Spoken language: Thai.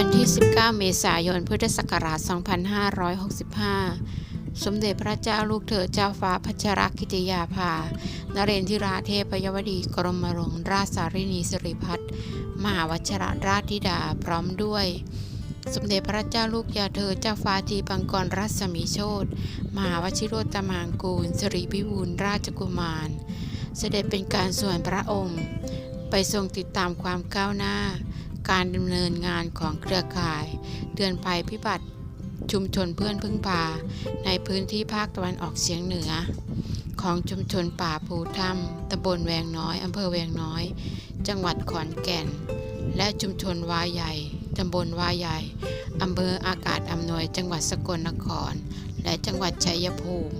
วันที่ 19 เมษายน พุทธศักราช 2565 สมเด็จพระเจ้าลูกเธอเจ้าฟ้าพัชรกิติยาภา นเรนทิราเทพยวดีกรมหลวงราชสารินีสิริพัฒน์มหาวชรราชธิดาพร้อมด้วย สมเด็จพระเจ้าลูกยาเธอเจ้าฟ้าทีปังกรรัศมีโชตมหาวชิโรตมางกูลสิริพิบูลราชกุมาร เสด็จเป็นการส่วนพระองค์ ไปทรงติดตามความก้าวหน้า การดำเนินงานของเครือข่าย เตือนภัยพิบัติชุมชนเพื่อนพึ่งพา ในพื้นที่ภาคตะวันออกเฉียงเหนือ ของชุมชนป่าภูถ้ำตำบลแวงน้อยอำเภอแวงน้อย จังหวัดขอนแก่น และชุมชนวาใหญ่ตำบลวาใหญ่อำเภออากาศอำนวยจังหวัดสกลนคร และจังหวัดชัยภูมิ